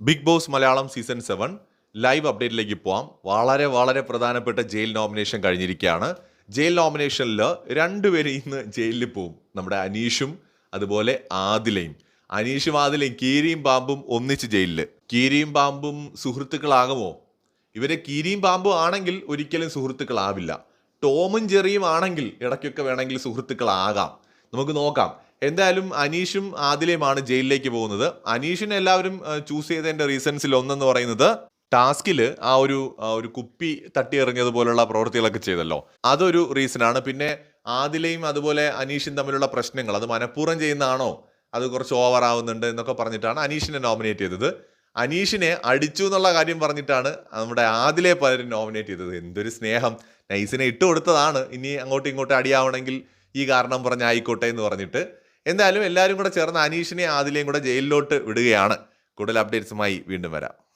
Bigg Boss Malayalam season seven live അപ്ഡേറ്റിലേക്ക് പോവാം. വളരെ വളരെ പ്രധാനപ്പെട്ട ജയിൽ നോമിനേഷൻ കഴിഞ്ഞിരിക്കുകയാണ്. ജയിൽ നോമിനേഷനിൽ രണ്ടുപേരും ഇന്ന് ജയിലിൽ പോവും. നമ്മുടെ അനീഷും അതുപോലെ ആദിലയും. അനീഷും ആദിലയും കീരിയും പാമ്പും ഒന്നിച്ച് ജയിലിൽ കീരിയും പാമ്പും സുഹൃത്തുക്കളാകുമോ? ഇവരെ കീരിയും പാമ്പും ആണെങ്കിൽ ഒരിക്കലും സുഹൃത്തുക്കളാവില്ല. ടോമും ജെറിയും ആണെങ്കിൽ ഇടയ്ക്കൊക്കെ വേണമെങ്കിൽ സുഹൃത്തുക്കളാകാം. നമുക്ക് നോക്കാം. എന്തായാലും അനീഷും ആദിലയുമാണ് ജയിലിലേക്ക് പോകുന്നത്. അനീഷിനെ എല്ലാവരും ചൂസ് ചെയ്തതിന്റെ റീസൺസിൽ ഒന്നെന്ന് പറയുന്നത് ടാസ്കിൽ ആ ഒരു ഒരു കുപ്പി തട്ടിയെറിഞ്ഞതുപോലുള്ള പ്രവൃത്തികളൊക്കെ ചെയ്തല്ലോ. അതൊരു റീസണാണ് പിന്നെ ആദിലയും അതുപോലെ അനീഷും തമ്മിലുള്ള പ്രശ്നങ്ങൾ അത് മനഃപൂർവം ചെയ്യുന്നതാണോ? അത് കുറച്ച് ഓവർ ആവുന്നുണ്ട് എന്നൊക്കെ പറഞ്ഞിട്ടാണ് അനീഷിനെ നോമിനേറ്റ് ചെയ്തത്. അനീഷിനെ അടിച്ചു എന്നുള്ള കാര്യം പറഞ്ഞിട്ടാണ് നമ്മുടെ ആദിലെ പലരും നോമിനേറ്റ് ചെയ്തത്. എന്തൊരു സ്നേഹം. നൈസിനെ ഇട്ട് കൊടുത്തതാണ് ഇനി അങ്ങോട്ടും ഇങ്ങോട്ടും അടിയാവണമെങ്കിൽ ഈ കാരണം പറഞ്ഞ് ആയിക്കോട്ടെ എന്ന് പറഞ്ഞിട്ട് എന്തായാലും എല്ലാവരും കൂടെ ചേർന്ന് അനീഷിനെ ആദിലെയും കൂടെ ജയിലിലോട്ട് വിടുകയാണ്. കൂടുതൽ അപ്ഡേറ്റ്സുമായി വീണ്ടും വരാം.